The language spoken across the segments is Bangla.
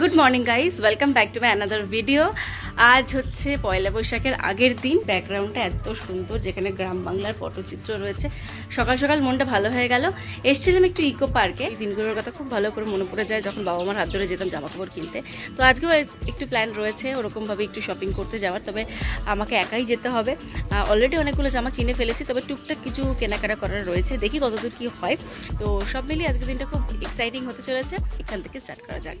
Good morning guys welcome back to my another video আজ হচ্ছে পয়লা বৈশাখের আগের দিন। ব্যাকগ্রাউন্ডটা এত সুন্দর, যেখানে গ্রাম বাংলার পটচিত্র রয়েছে। সকাল সকাল মনটা ভালো হয়ে গেল। এসেছিলাম একটু ইকো পার্কে এই দিনগুলোর কথা খুব ভালো করে মনে পড়ে যায় যখন বাবা মার হাত ধরে যেতাম জামা কাপড় কিনতে। তো আজকেও একটু প্ল্যান রয়েছে ওরকমভাবে একটু শপিং করতে যাওয়ার। তবে আমাকে একাই যেতে হবে। অলরেডি অনেকগুলো জামা কিনে ফেলেছি, তবে টুকটাক কিছু কেনাকাটা করার রয়েছে। দেখি কতদূর কী হয়। তো সব মিলিয়ে আজকের দিনটা খুব এক্সাইটিং হতে চলেছে। এখান থেকে স্টার্ট করা যাক।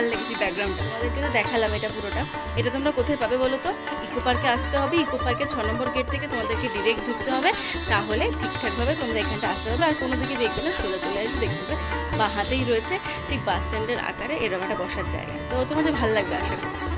ভালো লেগেছে ব্যাকগ্রাউন্ডটা তোমাদেরকে তো দেখালাম এটা পুরোটা। এটা তোমরা কোথায় পাবে বলো তো? ইকো পার্কে আসতে হবে। ইকো পার্কের ছ নম্বর গেট থেকে তোমাদেরকে ডিরেক্ট ঢুকতে হবে। তাহলে ঠিকঠাকভাবে তোমরা এখানটা আসতে হবে আর কোনো দিকে দেখবে না, সোজা চলে আসবে, দেখতে পাবে। বা হাতেই রয়েছে, ঠিক বাস স্ট্যান্ডের আকারে এরকম একটা বসার জায়গা। তো তোমাদের ভালো লাগবে আশা করি।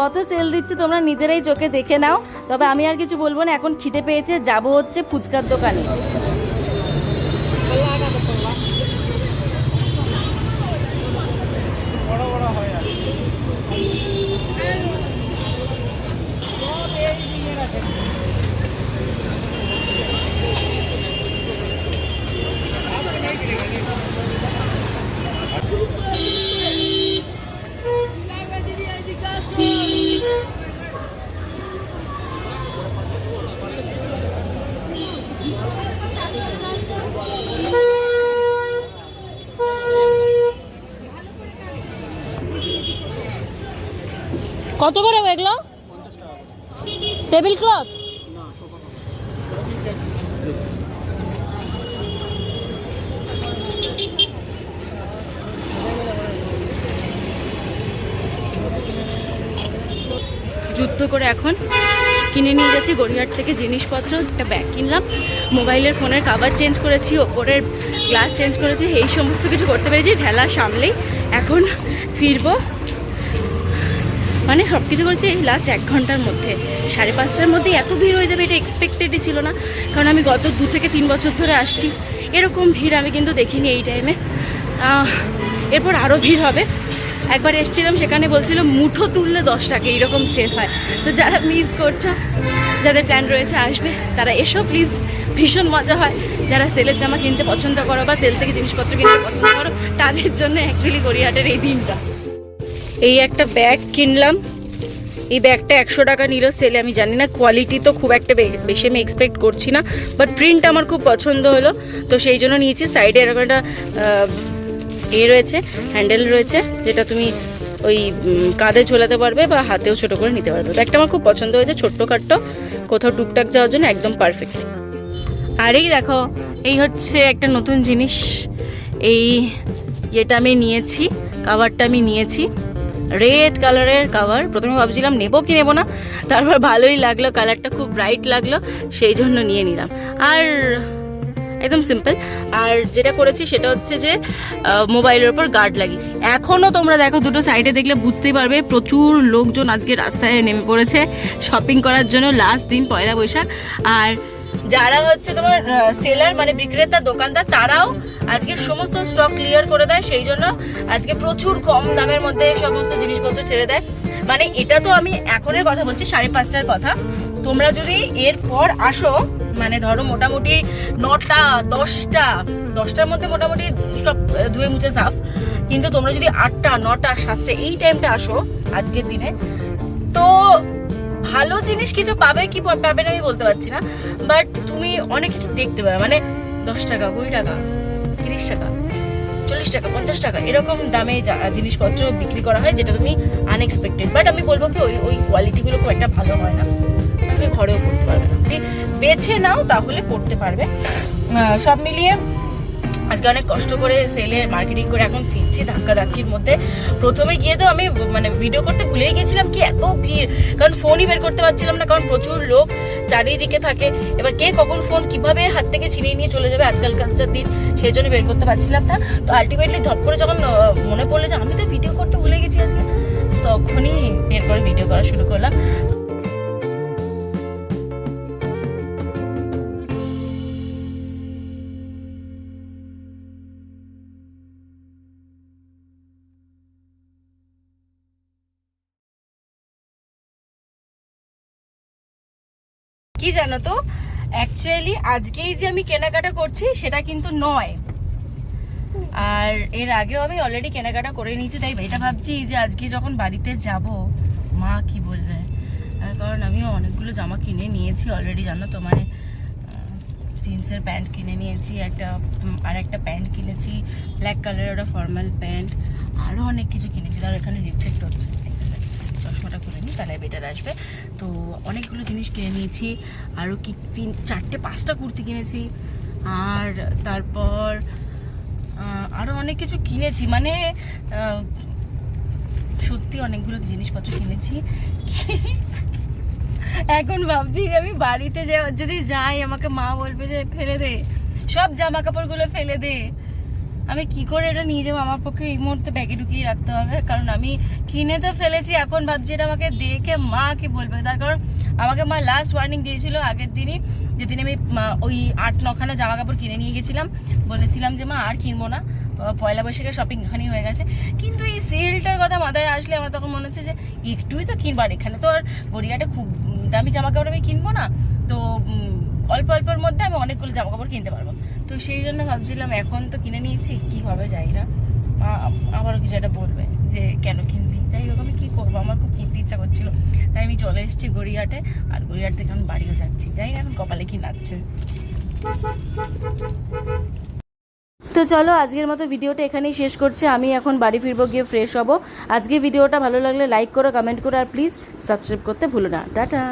কত সেল দিচ্ছে তোমরা নিজেরাই চোখে দেখে নাও, তবে আমি আর কিছু বলব না, এখন খিদে পেয়েছে, যাব হচ্ছে ফুচকার দোকানে। কত করে এগুলো? টেবিল ক্লথ যুদ্ধ করে এখন কিনে নিয়ে যাচ্ছি গড়িয়াহাট থেকে জিনিসপত্র, একটা ব্যাগ কিনলাম। মোবাইলের ফোনের কাভার চেঞ্জ করেছি, ওপরের গ্লাস চেঞ্জ করেছি, এই সমস্ত কিছু করতে পেরেছি, ঢেলা সামলেই। এখন ফিরবো। মানে সব কিছু করেছি এই লাস্ট এক ঘণ্টার মধ্যে। সাড়ে পাঁচটার মধ্যে এত ভিড় হয়ে যাবে এটা এক্সপেক্টেডই ছিল না। কারণ আমি গত দু থেকে তিন বছর ধরে আসছি। এরকম ভিড় আমি কিন্তু দেখিনি এই টাইমে এরপর আরও ভিড় হবে। একবার এসেছিলাম, সেখানে বলছিল মুঠো তুললে দশ টাকা, এইরকম সেল হয়। তো যারা মিস করছ, যাদের প্ল্যান রয়েছে আসবে, তারা এসো প্লিজ ভীষণ মজা হয়। যারা সেলের জামা কিনতে পছন্দ করো বা সেল থেকে জিনিসপত্র কিনতে পছন্দ করো, তাদের জন্য অ্যাকচুয়ালি গড়িয়াহাটের এই দিনটা। এই একটা ব্যাগ কিনলাম। এই ব্যাগটা একশো টাকা নিল সেলে আমি জানি না কোয়ালিটি তো খুব একটা বেশি আমি এক্সপেক্ট করছি না বাট প্রিন্ট আমার খুব পছন্দ হলো। তো সেই জন্য নিয়েছি সাইডে এরকম একটা এ রয়েছে হ্যান্ডেল রয়েছে, যেটা তুমি ওই কাঁধে ঝোলাতে পারবে বা হাতেও ছোট করে নিতে পারবে। ব্যাগটা আমার খুব পছন্দ হয়েছে, ছোট্ট খাট্ট কোথাও টুকটাক যাওয়ার জন্য একদম পারফেক্ট আর এই দেখো, এই হচ্ছে একটা নতুন জিনিস। এই যেটা আমি নিয়েছি কাভারটা আমি নিয়েছি। রেড কালারের কাভার প্রথমে ভাবছিলাম, নেব কি নেব না? তারপর ভালোই লাগল কালারটা খুব ব্রাইট লাগল, সেই জন্য নিয়ে নিলাম। আর একদম সিম্পল আর যেটা করেছি সেটা হচ্ছে যে মোবাইলের ওপর গার্ড লাগি এখনও তোমরা দেখো, দুটো সাইডে দেখলে বুঝতেই পারবে, প্রচুর লোকজন আজকে রাস্তায় নেমে পড়েছে শপিং করার জন্য। লাস্ট দিন পয়লা বৈশাখ। আর যারা হচ্ছে তোমার সেলার মানে বিক্রেতা, দোকানদার, তারাও আজকে সমস্ত স্টক ক্লিয়ার করে দেয়। সেই জন্য আজকে প্রচুর কম দামের মধ্যে সমস্ত জিনিসপত্র ছেড়ে দেয়। মানে এটা তো আমি এখনের কথা বলছি, সাড়ে পাঁচটার কথা। তোমরা যদি এরপর আসো মানে ধরো মোটামুটি নটা, দশটা, দশটার মধ্যে মোটামুটি সব ধুয়ে মুছে সাফ। কিন্তু তোমরা যদি আটটা, নটা, সাতটা এই টাইমটা আসো আজকের দিনে ভালো জিনিস কিছু পাবে কি পাবে না আমি বলতে পারছি না বাট তুমি অনেক কিছু দেখতে পাবে মানে দশ টাকা, কুড়ি টাকা, তিরিশ টাকা, চল্লিশ টাকা, পঞ্চাশ টাকা, এরকম দামে জিনিসপত্র বিক্রি করা হয় যেটা তুমি আনএক্সপেক্টেড বাট আমি বলব কি ওই ওই কোয়ালিটিগুলো খুব একটা ভালো হয় না, তুমি ঘরেও পড়তে পারবে না বেছে নাও তাহলে পড়তে পারবে সব মিলিয়ে আজকে অনেক কষ্ট করে সেলের মার্কেটিং করে এখন ফিরছি ধাক্কা ধাক্কির মধ্যে। প্রথমে গিয়ে তো আমি মানে ভিডিও করতে ভুলেই গেছিলাম কি এত ভিড়। কারণ ফোনই বের করতে পারছিলাম না, কারণ প্রচুর লোক চারিদিকে থাকে। এবার কে কখন ফোন কীভাবে হাত থেকে ছিনিয়ে নিয়ে চলে যাবে আজকালকার দিন, সেই জন্য বের করতে পারছিলাম না। তো আলটিমেটলি ধপ করে যখন মনে পড়ল যে আমি তো ভিডিও করতে ভুলে গেছি আজকে, তখনই বের করে ভিডিও করা শুরু করলাম। কি জানো তো? অ্যাকচুয়ালি আজকেই যে আমি কেনাকাটা করছি, সেটা কিন্তু নয়। আর এর আগেও আমি অলরেডি কেনাকাটা করে নিয়েছি, তাই এটা ভাবছি যে আজকে যখন বাড়িতে যাব, মা কি বলবে? আর কারণ আমিও অনেকগুলো জামা কিনে নিয়েছি অলরেডি জানো তো? মানে জিন্সের প্যান্ট কিনে নিয়েছি, একটা আর একটা প্যান্ট কিনেছি ব্ল্যাক কালারের ওটা ফর্মাল প্যান্ট আরও অনেক কিছু কিনেছি। তার এখানে রিফ্লেক্ট হচ্ছে। চশমাটা খুলে নিই তাহলে বেটার আসবে। তো অনেকগুলো জিনিস কিনে নিয়েছি আরও কি তিন, চারটে পাঁচটা কুর্তি কিনেছি, আর তারপর আরও অনেক কিছু কিনেছি। মানে সত্যি অনেকগুলো জিনিসপত্র কিনেছি। এখন ভাবছি যে আমি বাড়িতে যদি যাই, আমাকে মা বলবে যে, ফেলে দে। সব জামা কাপড়গুলো ফেলে দে। আমি কি করে এটা নিয়ে যাব? আমার পক্ষে এই মুহূর্তে ব্যাগে ঢুকিয়ে রাখতে হবে। কারণ আমি কিনে তো ফেলেছি, এখন ভাবছি এটা আমাকে দেখে মা কি বলবে? তার কারণ আমাকে মা লাস্ট ওয়ার্নিং দিয়েছিল আগের দিনই, যেদিন আমি ওই আট নখানা জামা কাপড় কিনে নিয়ে গেছিলাম। বলেছিলাম যে মা, আর কিনবো না। পয়লা বৈশাখের শপিং এখানেই হয়ে গেছে। কিন্তু এই সেলটার কথা মাথায় আসলে আমার তখন মনে হচ্ছে যে একটুই তো কিনবার এখানে তো আর গড়িয়াটা খুব দামি জামা কাপড় আমি কিনবো না। তো অল্প অল্পের মধ্যে আমি অনেকগুলো জামা কাপড় কিনতে পারব। তো সেই জন্য ভাবছিলাম, এখন তো কিনে নিয়েছি, কি হবে যাই না। আবারও কিছু একটা বলবে যে, কেন কিনবি? যাই হোক, আমি কী করব? আমার খুব কিনতে ইচ্ছা করছিল। তাই আমি চলে এসেছি গড়িয়াহাটে, আর গড়িয়াহাট থেকে আমি বাড়িও যাচ্ছি। যাই না, এখন কপালে কি নাচছে। তো চলো, আজকের মতো ভিডিওটা এখানেই শেষ করছি। আমি এখন বাড়ি ফিরবো, গিয়ে ফ্রেশ হব। আজকে ভিডিওটা ভালো লাগলে লাইক করো কমেন্ট করো, আর প্লিজ সাবস্ক্রাইব করতে ভুলো না। টাটা!